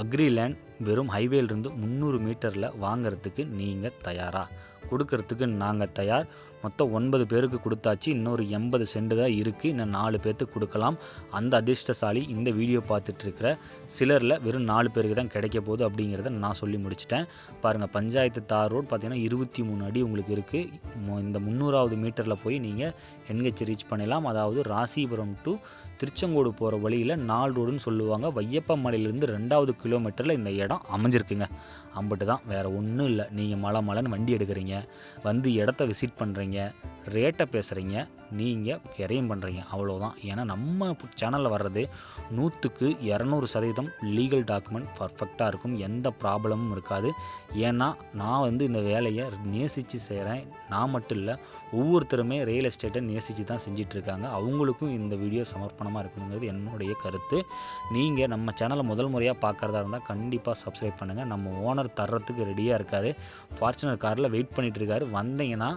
Agriland வெறும் ஹைவேலிருந்து முந்நூறு மீட்டரில் வாங்குறதுக்கு நீங்கள் தயாரா? கொடுக்கறதுக்கு நாங்கள் தயார். மொத்தம் ஒன்பது பேருக்கு கொடுத்தாச்சு. இன்னொரு எண்பது செண்டு தான் இருக்குது இன்னும் நாலு பேர்த்துக்கு கொடுக்கலாம். அந்த அதிர்ஷ்டசாலி இந்த வீடியோ பார்த்துட்டு இருக்கிற சிலரில் வெறும் நாலு பேருக்கு தான் கிடைக்க போகுது அப்படிங்கிறத நான் சொல்லி முடிச்சிட்டேன். பாருங்கள் பஞ்சாயத்து தார் ரோடு பார்த்தீங்கன்னா இருபத்தி மூணு அடி உங்களுக்கு இருக்குது இந்த முந்நூறாவது மீட்டரில் போய் நீங்கள் என்ஹெச் ரீச் பண்ணலாம் அதாவது ராசிபுரம் டு திருச்செங்கோடு போகிற வழியில் நால் ரோடுன்னு சொல்லுவாங்க. வையப்ப மலையிலேருந்து ரெண்டாவது கிலோமீட்டரில் இந்த இடம் அமைஞ்சிருக்குங்க. அம்பிட்டு தான் வேறு ஒன்றும் இல்லை. நீங்கள் மலை மலைன்னு வண்டி எடுக்கிறீங்க. வந்து இடத்த விசிட் பண்ணுறீங்க ரேட்டை பேசுகிறீங்க நீங்கள் கிரையும் பண்ணுறீங்க அவ்வளோதான் ஏன்னா நம்ம சேனலில் வர்றது நூற்றுக்கு இரநூறு சதவீதம் லீகல் டாக்குமெண்ட் பர்ஃபெக்டாக இருக்கும். எந்த ப்ராப்ளமும் இருக்காது. ஏன்னா நான் வந்து இந்த வேலையை நேசித்து செய்கிறேன் நான் மட்டும் இல்லை ஒவ்வொருத்தருமே ரியல் எஸ்டேட்டை நேசித்து தான் செஞ்சிட்ருக்காங்க. அவங்களுக்கும் இந்த வீடியோ சமர்ப்பணமாக இருக்கணுங்கிறது என்னுடைய கருத்து. நீங்கள் நம்ம சேனலை முதல் முறையாக பார்க்குறதா இருந்தால் கண்டிப்பாக சப்ஸ்கிரைப் பண்ணுங்கள் நம்ம ஓனர் தர்றதுக்கு ரெடியாக இருக்கார். ஃபார்ச்சுனர் காரில் வெயிட் பண்ணிகிட்டு இருக்காரு வந்தீங்கன்னா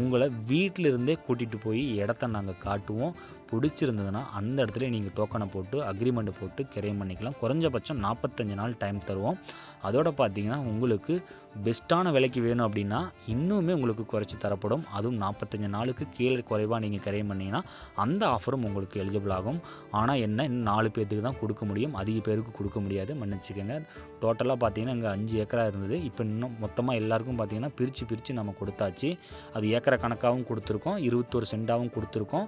உங்களை வீட்டில் இருந்தே கூட்டிகிட்டு போய் இடத்த நாங்கள் காட்டுவோம். பிடிச்சிருந்ததுன்னா அந்த இடத்துல நீங்கள் டோக்கனை போட்டு அக்ரிமெண்ட் போட்டு கிரையம் பண்ணிக்கலாம். குறைஞ்சபட்சம் நாற்பத்தஞ்சு நாள் டைம் தருவோம். அதோட பார்த்தீங்கன்னா உங்களுக்கு பெஸ்ட்டான விலைக்கு வேணும் அப்படின்னா இன்னுமே உங்களுக்கு குறைச்சி தரப்படும். அதுவும் நாற்பத்தஞ்சு நாளுக்கு கீழே குறைவாக நீங்கள் கிரையம் பண்ணிங்கன்னா அந்த ஆஃபரும் உங்களுக்கு எலிஜிபிள் ஆகும். ஆனால் என்ன இன்னும் நாலு பேர்த்துக்கு தான் கொடுக்க முடியும். அதிக பேருக்கு கொடுக்க முடியாது. மன்னிச்சுக்கோங்க. டோட்டலாக பார்த்தீங்கன்னா இங்கே அஞ்சு ஏக்கரா இருந்தது. இப்போ இன்னும் மொத்தமாக எல்லாருக்கும் பார்த்தீங்கன்னா பிரித்து பிரித்து நம்ம கொடுத்தாச்சு. அது ஏக்கரை கணக்காகவும் கொடுத்துருக்கோம். இருபத்தொரு சென்டாகவும் கொடுத்துருக்கோம்.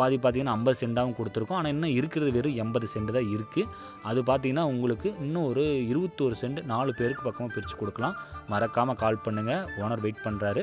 பாதி பார்த்தீங்கன்னா ஐம்பது சென்டாகவும் கொடுத்துருக்கோம். ஆனால் இன்னும் இருக்கிறது வெறும் எண்பது சென்ட் தான் இருக்குது அது பார்த்தீங்கன்னா உங்களுக்கு இன்னும் ஒரு இருபத்தோரு சென்ட் நாலு பேருக்கு பக்கமாக பிரித்து கொடுக்கலாம். மறக்காமல் கால் பண்ணுங்கள் ஓனர் வெயிட் பண்ணுறாரு